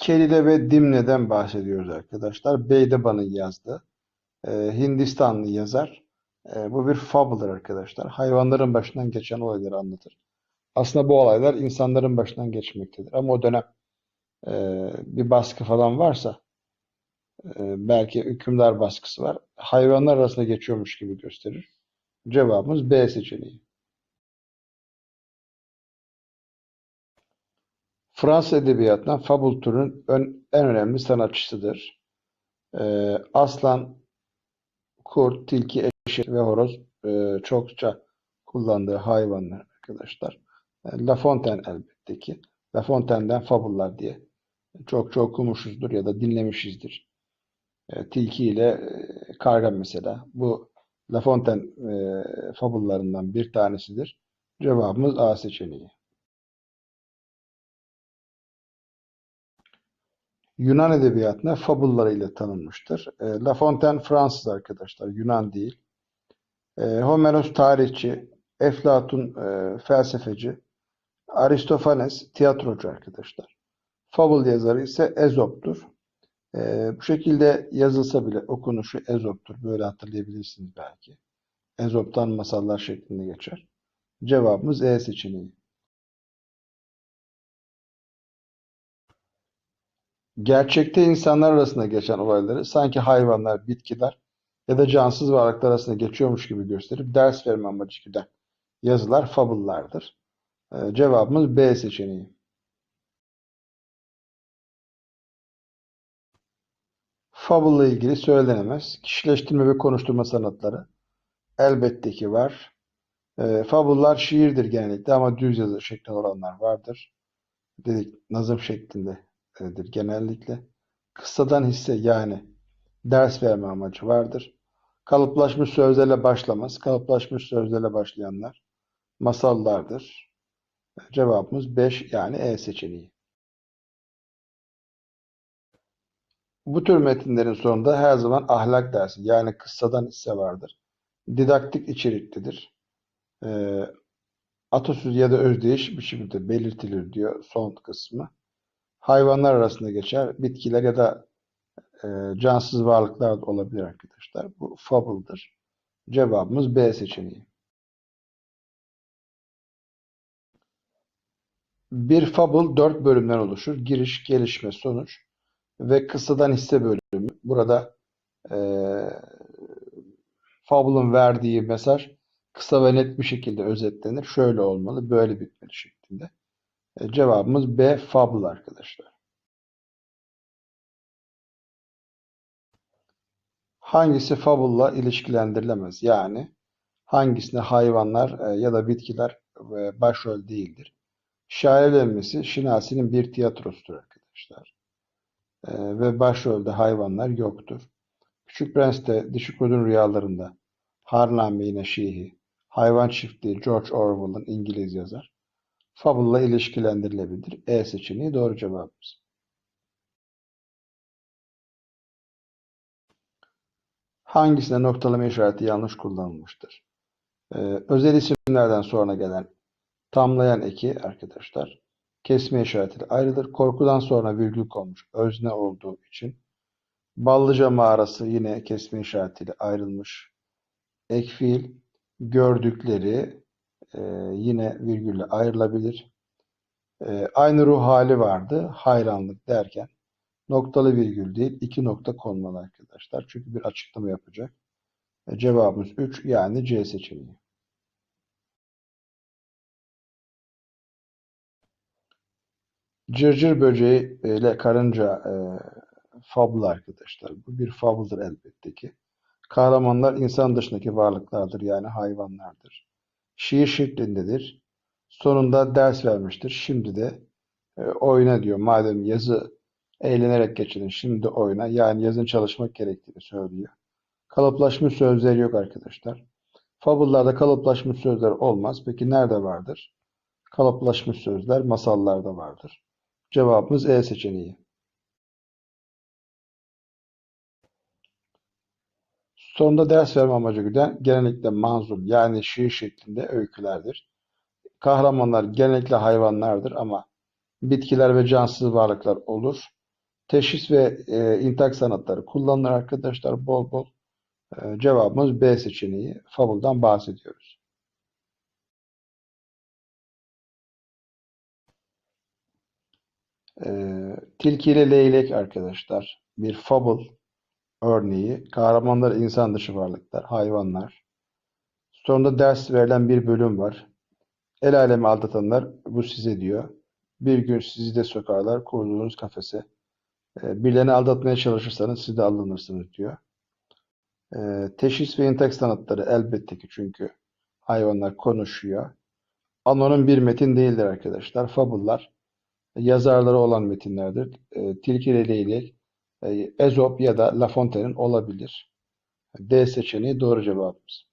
Kelide ve Dimne'den bahsediyoruz arkadaşlar. Beydeban'ın yazdığı. Ee, Hindistanlı yazar. Ee, bu bir fable'dır arkadaşlar. Hayvanların başından geçen olayları anlatır. Aslında bu olaylar insanların başından geçmektedir. Ama o dönem e, bir baskı falan varsa e, belki hükümdar baskısı var. Hayvanlar arasında geçiyormuş gibi gösterir. Cevabımız B seçeneği. Fransız edebiyatından fabul türünün ön- en önemli sanatçısıdır. Ee, aslan, kurt, tilki, eşek ve horoz e, çokça kullandığı hayvanlar arkadaşlar. E, La Fontaine elbette ki. La Fontaine'den fabullar diye çok çok okumuşuzdur ya da dinlemişizdir. E, tilki ile e, karga mesela. Bu La Fontaine e, fabullarından bir tanesidir. Cevabımız A seçeneği. Yunan edebiyatına fabullarıyla tanınmıştır. E, La Fontaine Fransız arkadaşlar, Yunan değil. E, Homeros tarihçi, Eflatun e, felsefeci, Aristofanes tiyatrocu arkadaşlar. Fable yazarı ise Ezop'tur. E, bu şekilde yazılsa bile okunuşu Ezop'tur. Böyle hatırlayabilirsiniz belki. Ezop'tan masallar şeklinde geçer. Cevabımız E seçeneği. Gerçekte insanlar arasında geçen olayları sanki hayvanlar, bitkiler ya da cansız varlıklar arasında geçiyormuş gibi gösterip ders verme amacı güden yazılar fabullardır. Ee, cevabımız B seçeneği. Fable ile ilgili söylenemez. Kişileştirme ve konuşturma sanatları elbette ki var. Ee, fabullar şiirdir genellikle ama düz yazı şeklinde olanlar vardır. Dedik nazım şeklindedir genellikle. Kıssadan hisse yani ders verme amacı vardır. Kalıplaşmış sözlerle başlamaz. Kalıplaşmış sözlerle başlayanlar masallardır. Cevabımız 5 yani E seçeneği. Bu tür metinlerin sonunda her zaman ahlak dersi yani kıssadan hisse vardır. Didaktik içeriklidir. Atasöz ya da özdeyiş biçimde belirtilir diyor son kısmı. Hayvanlar arasında geçer. Bitkiler ya da e, cansız varlıklar da olabilir arkadaşlar. Bu fable'dır. Cevabımız B seçeneği. Bir fable dört bölümden oluşur. Giriş, gelişme, sonuç ve kıssadan hisse bölümü. Burada e, fable'ın verdiği mesaj kısa ve net bir şekilde özetlenir. Şöyle olmalı, böyle bitmeli şeklinde. E, cevabımız B fable arkadaşlar. Hangisi fable'la ilişkilendirilemez? Yani hangisinde hayvanlar e, ya da bitkiler e, başrol değildir? Şair Elmesi Şinasi'nin bir tiyatrosudur arkadaşlar. Ve başrolde hayvanlar yoktur. Küçük Prens'te Dişi Kudun Rüyalarında Harname yine Şihi, Hayvan Çiftliği George Orwell'ın İngiliz yazar. Fable'la ilişkilendirilebilir. E seçeneği doğru cevabımız. Hangisinde noktalama işareti yanlış kullanılmıştır? Ee, özel isimlerden sonra gelen tamlayan eki arkadaşlar kesme işaretiyle ayrılır. Korkudan sonra virgül konmuş özne olduğu için. Ballıca mağarası yine kesme işaretiyle ayrılmış. Ek fiil gördükleri e, yine virgülle ayrılabilir. E, aynı ruh hali vardı. Hayranlık derken noktalı virgül değil iki nokta konmalı arkadaşlar. Çünkü bir açıklama yapacak. E, cevabımız 3 yani C seçeneği. Cırcır böceği ile karınca e, fablı arkadaşlar. Bu bir fabıldır elbette ki. Kahramanlar insan dışındaki varlıklardır yani hayvanlardır. Şiir şeklindedir. Sonunda ders vermiştir. Şimdi de e, oyna diyor. Madem yazı eğlenerek geçirin, şimdi oyna. Yani yazın çalışmak gerektiğini söylüyor. Kalıplaşmış sözleri yok arkadaşlar. Fabullarda kalıplaşmış sözler olmaz. Peki nerede vardır? Kalıplaşmış sözler masallarda vardır. Cevabımız E seçeneği. Sonunda ders verme amacı güden genellikle manzum yani şiir şeklinde öykülerdir. Kahramanlar genellikle hayvanlardır ama bitkiler ve cansız varlıklar olur. Teşhis ve e, intak sanatları kullanılır arkadaşlar bol bol. E, cevabımız B seçeneği. Fabuldan bahsediyoruz. E, Tilki ile Leylek arkadaşlar. Bir fable örneği. Kahramanlar insan dışı varlıklar, hayvanlar. Sonunda ders verilen bir bölüm var. El alemi aldatanlar bu size diyor. Bir gün sizi de sokarlar kurduğunuz kafese. E, Birilerini aldatmaya çalışırsanız siz de aldanırsınız diyor. E, Teşhis ve intak sanatları elbette ki çünkü hayvanlar konuşuyor. Anonim bir metin değildir arkadaşlar. Fabullar yazarları olan metinlerdir. E, Tilki ile Leylek, Ezop ya da La Fontaine'in olabilir. D seçeneği doğru cevabımız.